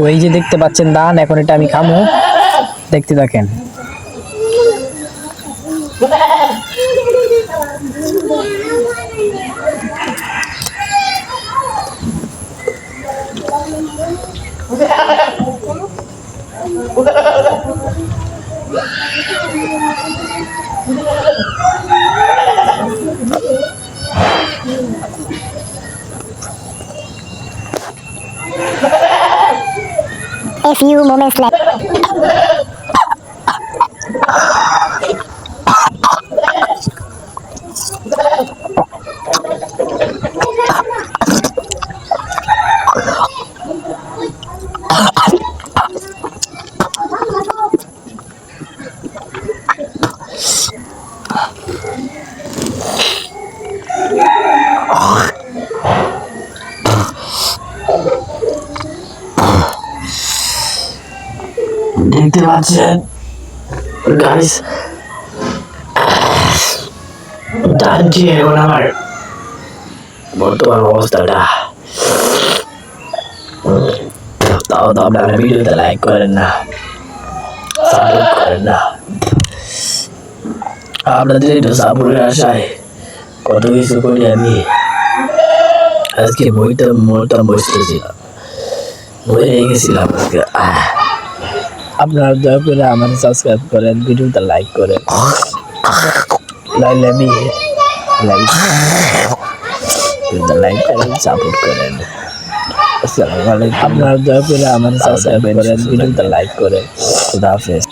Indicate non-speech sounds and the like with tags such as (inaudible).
তো এই যে দেখতে পাচ্ছেন দান এখন এটা আমি খামো। দেখতে থাকেন। (laughs) A few moments later. দেখতে পাচ্ছেন? গাইস জানছি এখন আমার বর্তমান অবস্থাটা। তাও তো আপনারা ভিডিওতে লাইক করেন না সাপোর্ট করেন না। আপনাদের একটু সাপোর্টের আশায় কত কিছু করি আমি। আজকে বইটা মরতাম বসতেছিলাম মরে গেছিলাম আজকে। আপনারা দয়া করে আমার সাবস্ক্রাইব করেন, ভিডিওটা লাইক করেন। লাইলে আমি লাইক ভিডিওটা লাইক করেন সাপোর্ট করেন। আসসালামু আলাইকুম। আপনারা দয়া করে আমার সাবস্ক্রাইব করেন, ভিডিওটা লাইক করেন। খুদা হাফেজ।